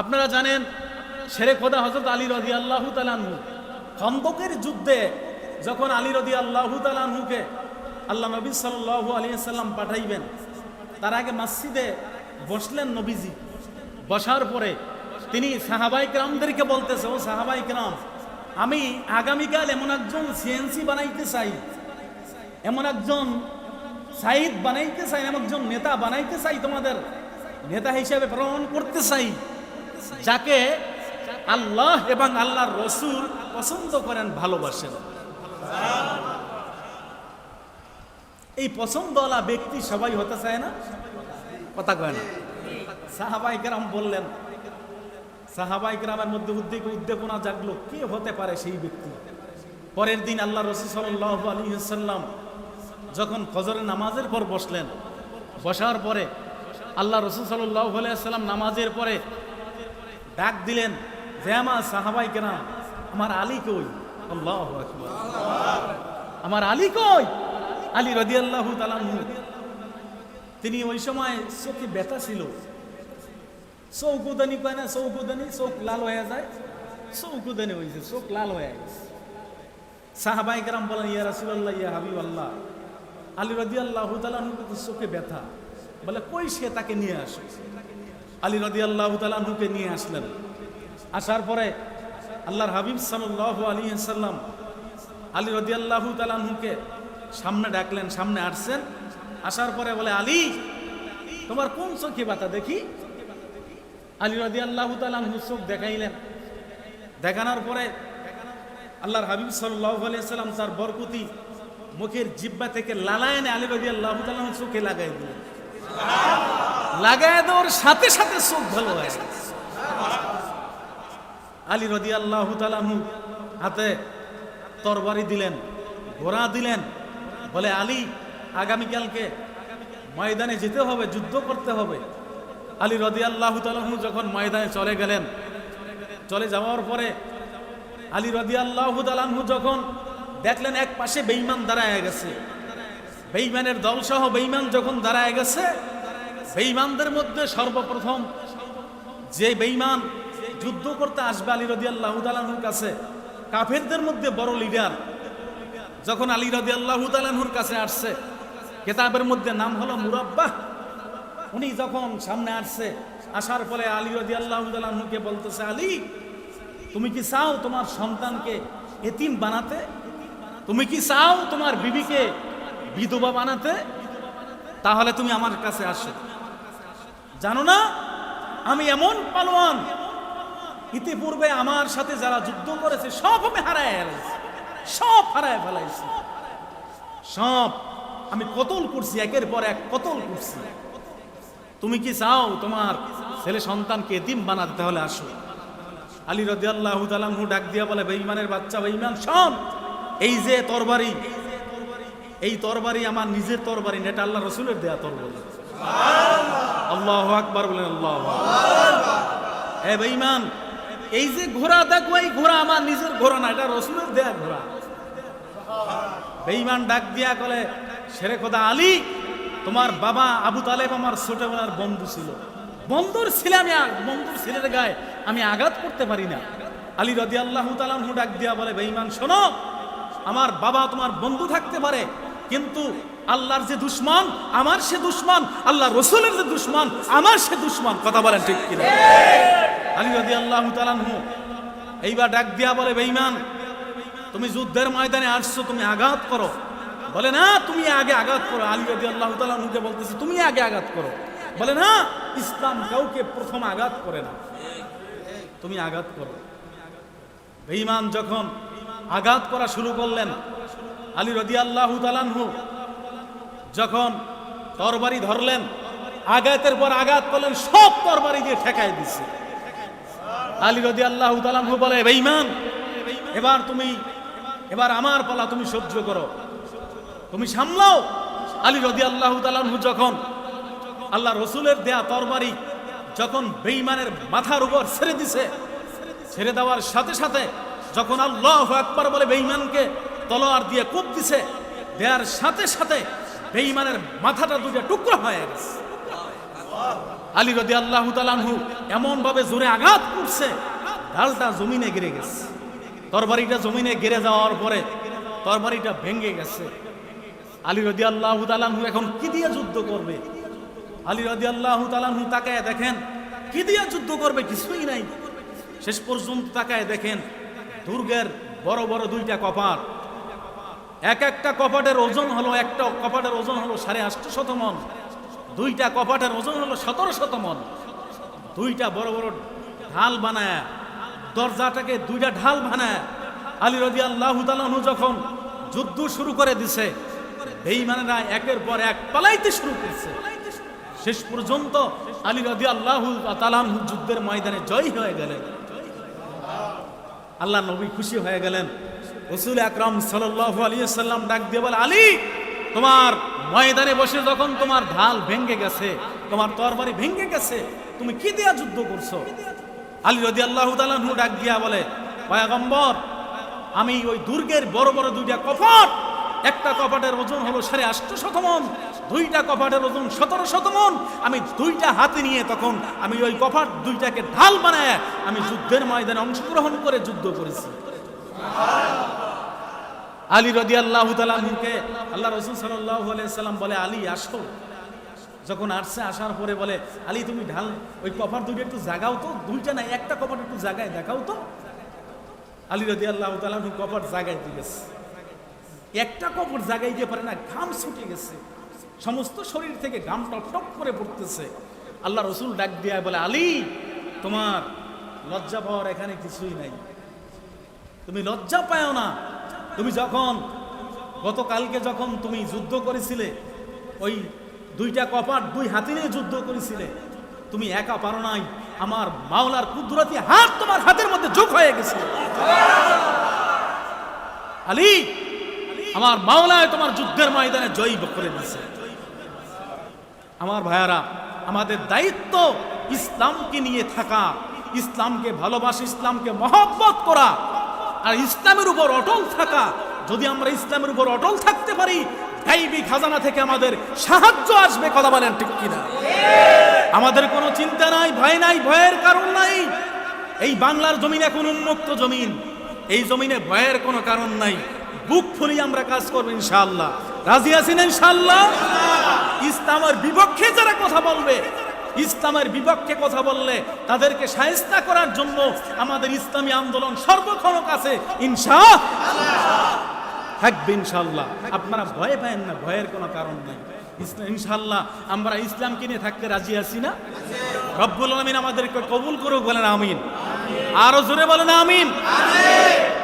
আপনারা জানেন, শেরে খোদা হজরত আলী রদি আল্লাহ তালানহু খন্দকের যুদ্ধে যখন আলী রদি আল্লাহ তালানহুকে আল্লাহ নবী সাল্লাহ আলী সাল্লাম পাঠাইবেন, তার আগে মসজিদে বসলেন নবীজি। বসার পরে তিনি সাহাবাই ক্রামদেরকে বলতেছে, ও সাহাবাই ক্রাম, আমি আগামীকাল এমন একজন সিএনসি বানাইতে চাই, এমন একজন সাইদ বানাইতে চাই, এমন একজন নেতা বানাইতে চাই তোমাদের, নেতা হিসেবে প্রেরণ করতে চাই। যাকে আল্লাহ এবং আল্লাহর রসুল পছন্দ করেন, ভালোবাসেন। এই পছন্দওয়ালা ব্যক্তি সবাই হতে চায় না, কথা কয় না। সাহাবাই কেরাম বললেন, সাহাবাই গ্রামের মধ্যে উদ্বেগ উদ্দীপনা জাগলো, কে হতে পারে সেই ব্যক্তি? পরের দিন আল্লাহ রসুল সাল্লাহ আলী সাল্লাম যখন ফজরের নামাজের পর বসলেন, বসার পরে আল্লাহ রসুল সাল্লাহ সাল্লাম নামাজের পরে ডাক দিলেন, যে আমার সাহাবাই কেরাম, আমার আলী কই? আল্লাহ আমার আলী কই? আলী রদি আল্লাহ তিনি ওই সময় চোখে ব্যথা ছিল। চৌকুদানি কয় না, চৌকুদানি, চোখ লাল হয়ে যায়। চৌকুদানি হয়েছে চোখ লাল হয়ে গেছে। সাহাবাই কেরাম বলেন, ইয়া রাসুল্লাহ ইয়া হাবিব আল্লাহ আলী রদি আল্লাহ তালাহুকে চোখে ব্যথা। বলে, কই সে তাকে নিয়ে আসে? আলী রদি আল্লাহ তালাহুকে নিয়ে আসলেন। আসার পরে আল্লাহর হাবিব সাল্লাহ আলী সাল্লাম আলী রদি আল্লাহ তালাহুকে সামনে ডাকলেন, সামনে আসছেন। আসার পরে বলে, আলী, তোমার কোন চোখে বাতা দেখি? আলী রদি আল্লাহ তালাহু চোখ দেখাইলেন। দেখানোর পরে আল্লাহর হাবিব সাল্লাহ সাল্লাম তার বরকুতি মুখের জিব্বা থেকে লালায়নে আলী রদি আল্লাহ তালাহ চোখে লাগাই দিলেন। লাগাই দেওয়ার সাথে সাথে চোখ ভালো হয়ে। আলী রদি আল্লাহ হাতে তরবারি দিলেন, ঘোড়া দিলেন। বলে, আলী, আগামীকালকে ময়দানে যেতে হবে, যুদ্ধ করতে হবে। আলী রদি আল্লাহ তালাহু যখন ময়দানে চলে গেলেন, চলে যাওয়ার পরে আলী রদি আল্লাহ যখন দেখলেন এক পাশে বেইমান দাঁড়ায় গেছে বেইমানের দলসহ বেইমান যখন দাঁড়ায় গেছে বেইমানদের মধ্যে সর্বপ্রথম যে বেইমান যুদ্ধ করতে আসবে আলী রদি আল্লাহ কাছে, কাফেরদের মধ্যে বড় লিডার যখন আলী রদি আল্লাহ কাছে আসছে, কেতাবের মধ্যে নাম হলো মুরাব্বাহ। উনি যখন সামনে আসছে, আসার পরে আলী রদি আল্লাহ বলতেছে, আলী, তুমি কি চাও তোমার সন্তানকে এতিম বানাতে? তুমি কি চাও তোমার বিবিকে বিধবা বানাতে, তাহলে তুমি আমার কাছে আসো। জানো না, আমি এমন পালোয়ান, ইতিপূর্বে আমার সাথে যারা যুদ্ধ করেছে, সব আমি হারায় ফেলাইছি। সব হারায় ফেলাইছি। সব। আমি কতল করছি, একের পর এক কতল করছি। তুমি কি চাও তোমার ছেলে সন্তানকে এতিম বানাতে তাহলে আসো? আলী রদি আল্লাহ তালাহু ডাক দিয়া বলে বেইমানের বাচ্চা, বেঈমান শোন এই যে তরবারি এই তরবারি আমার নিজের তরবারি না, এটা আল্লাহ রসুলের দেয়া তরবারি। আল্লাহ আকবার বলেন, আল্লাহ এ বেইমান এই যে ঘোড়া, দেখো এই ঘোড়া আমার নিজের ঘোড়া না, এটা রসুলের দেয়া ঘোড়া। বেইমান ডাক দিয়া কলে সেরে খোদা আলী, তোমার বাবা আবু তালেব আমার ছোটবেলার বন্ধু ছিল। বন্ধুর ছেলে আমি বন্ধুর ছেলের গায়ে আমি আঘাত করতে পারি না। আলী রদি আল্লাহ ডাক দিয়া বলে বেইমান শোনো, আমার বাবা তোমার বন্ধু থাকতে পারে কিন্তু আল্লাহর যে দুশ্মন, আমার সে দুশ্মন আল্লাহ রসুলের যে দুশ্মন, আমার সে দুশ্মন, কথা বলেন ঠিক কিনা? আলী রদি আল্লাহ এইবার ডাক দিয়া বলে বেইমান তুমি যুদ্ধের ময়দানে আসছো, তুমি আঘাত করো। বলে, না, তুমি আগে আঘাত করো। আলী রদি আল্লাহ তালুকে বলতেছে, তুমি আগে আঘাত করো। বলে, না, ইসলাম কাউকে প্রথম আঘাত করে না। তুমি আঘাত করো। বেঈমান যখন আঘাত করা শুরু করলেন আলী রদি আল্লাহ যখন তরবারি ধরলেন, আঘাতের পর আঘাত করলেন, সব তরবারি দিয়ে ঠেকাই দিছে। আলী রদি আল্লাহ তালানহু বলে বেঈমান, এবার তুমি, এবার আমার পালা তুমি সহ্য করো। তুমি সামলাও। আলী রদি আল্লাহ তালানহু যখন আল্লাহ রসুলের দেয়া তরবারি যখন বেঈমানের মাথার উপর ছেড়ে দিছে, ছেড়ে দেওয়ার সাথে সাথে যখন আল্লাহ একবার বলে, বেঈমানকে তলোয়ার দিয়ে কোপ দিছে দেওয়ার সাথে সাথে বেঈমানের মাথাটা দুটো টুকরো হয়ে গেছে। আলী রদি আল্লাহ তালানহু এমনভাবে জোরে আঘাত করছে ঢালটা জমিনে গিরে গেছে। তরবারিটা জমিনে গিরে যাওয়ার পরে তরবারিটা ভেঙে গেছে। আলী রদি আল্লাহ তালানহু এখন কি দিয়ে যুদ্ধ করবে? আলী রদি আল্লাহ তালানহু তাকে দেখেন, কি দিয়ে যুদ্ধ করবে কিছুই নাই। শেষ পর্যন্ত তাকায় দেখেন, দুর্গের বড় বড় দুইটা কপাট এক একটা কপাটের ওজন হলো, একটা কপাটের ওজন হলো সাড়ে আটশো শত মন দুইটা কপাটের ওজন হলো সতেরো শত মন দুইটা বড় বড় ঢাল বানায়, দরজাটাকে দুইটা ঢাল বানায়। আলী রদি আল্লাহ যখন যুদ্ধ শুরু করে দিছে বেইমানেরা একের পর এক পালাইতে শুরু করছে। শেষ পর্যন্ত আলী রদি আল্লাহ তালাহু যুদ্ধের ময়দানে জয় হয়ে গেলেন। আল্লাহ নবী খুশি হয়ে গেলেন। রসুল আকরাম সাল্লাহ আলী সাল্লাম ডাক দিয়ে বলে, আলী, তোমার ময়দানে বসে যখন তোমার ঢাল ভেঙ্গে গেছে, তোমার তরবারি ভেঙ্গে গেছে, তুমি কি দিয়া যুদ্ধ করছ? আলী রদি আল্লাহ তালু ডাক দিয়া বলে, পয়াগম্বর, আমি ওই দুর্গের বড় বড় দুইটা কপট, একটা কপাটের ওজন হলো সাড়ে আটশো শতমন দুইটা কপাটের ওজন সতেরো শতমন আমি দুইটা হাতে নিয়ে তখন আমি ওই কপাট দুইটাকে ঢাল বানায় আমি যুদ্ধের ময়দানে অংশগ্রহণ করে যুদ্ধ করেছি। আলী রদি আল্লাহ তালুকে আল্লাহ রসুল সাল্লাম বলে, আলী, আসো। যখন আসছে আসার পরে বলে, আলী, তুমি ঢাল, ওই কপার দুইটা একটু জাগাও তো, দুইটা নাই একটা কপার একটু জাগায় দেখাও তো। আলী রদি আল্লাহ তালু কপার জাগায় দিয়েছে একটা কপড় দিয়ে পারে না, ঘাম ছুটে গেছে। সমস্ত শরীর থেকে ঘাম টপ টপ করে পড়তেছে। আল্লাহ রসুল ডাক দিয়া বলে, আলী, তোমার লজ্জা পাওয়ার এখানে কিছুই নাই। তুমি লজ্জা পাও না তুমি যখন, গতকালকে যখন তুমি যুদ্ধ করেছিলে, ওই দুইটা কপাট দুই হাতে নিয়ে যুদ্ধ করেছিলে, তুমি একা পারো নাই, আমার মাওলার কুদরতি হাত তোমার হাতের মধ্যে যোগ হয়ে গেছে। আলী, আমার মাওলায় তোমার যুদ্ধের ময়দানে জয়ী করে দিছে আমার ভাইয়ারা, আমাদের দায়িত্ব ইসলামকে নিয়ে থাকা, ইসলামকে ভালোবাসা, ইসলামকে মহব্বত করা আর ইসলামের উপর অটল থাকা, যদি আমরা ইসলামের উপর অটল থাকতে পারি গাইবি খাজানা থেকে আমাদের সাহায্য আসবে, কথা বলেন ঠিক কিনা? আমাদের কোনো চিন্তা নাই, ভয় নাই, ভয়ের কারণ নাই। এই বাংলার জমিন এখন উন্মুক্ত জমিন। এই জমিনে ভয়ের কোনো কারণ নাই। বুক ফুলি আমরা কাজ করব ইনশাআল্লাহ। রাজি আছেন ইনশাআল্লাহ? ইসলামের বিপক্ষে যারা কথা বলবে ইসলামের বিপক্ষে কথা বললে তাদেরকে সায়স্তা করার জন্য আমাদের ইসলামী আন্দোলন সর্বক্ষণ আছে, ইনশা থাকবে ইনশাল্লাহ আপনারা ভয় পায়েন না, ভয়ের কোনো কারণ নাই। ইনশাল্লাহ আমরা ইসলামকে নিয়ে থাকতে রাজি আছি না? রব্বুল আলমিন আমাদেরকে কবুল করুক, বলেন আমিন। আরও জোরে বলেন আমিন।